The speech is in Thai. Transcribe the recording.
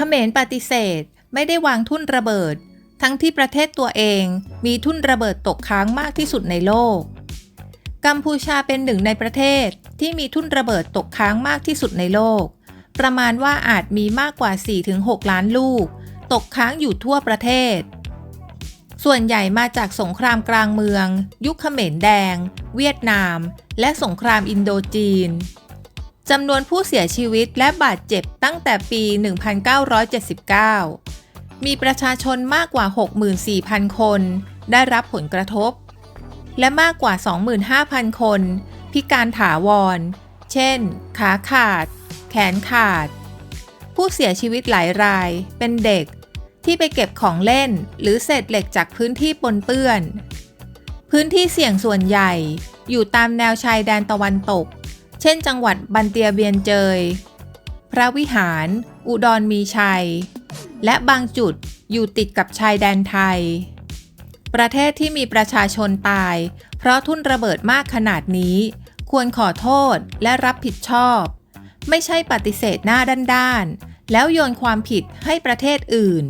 เขมรปฏิเสธไม่ได้วางทุ่นระเบิด ทั้งที่ประเทศตัวเองมีทุ่นระเบิดตกค้างมากที่สุดในโลก กัมพูชาเป็นหนึ่งในประเทศที่มีทุ่นระเบิดตกค้างมากที่สุดในโลก ประมาณว่าอาจมีมากกว่า 4-6 ล้านลูก ตกค้างอยู่ทั่วประเทศ ส่วนใหญ่มาจากสงครามกลางเมือง ยุคเขมรแดง เวียดนาม และสงครามอินโดจีน จำนวนผู้เสียชีวิตและบาดเจ็บตั้งแต่ปี 1979 มีประชาชนมากกว่า 64,000 คน ได้รับผลกระทบ และมากกว่า 25,000 คน พิการถาวร เช่น ขาขาด แขนขาด ผู้เสียชีวิตหลายรายเป็นเด็กที่ไปเก็บของเล่นหรือเศษเหล็กจากพื้นที่ปนเปื้อน พื้นที่เสี่ยงส่วนใหญ่อยู่ตามแนวชายแดนตะวันตก เช่น จังหวัดบันเตียเบียนเจย พระวิหาร อุดรมีชัย และบางจุดอยู่ติดกับชายแดนไทย ประเทศที่มีประชาชนตาย เพราะทุ่นระเบิดมากขนาดนี้ ควรขอโทษและรับผิดชอบ ไม่ใช่ปฏิเสธหน้าด้านๆ แล้วโยนความผิดให้ประเทศอื่น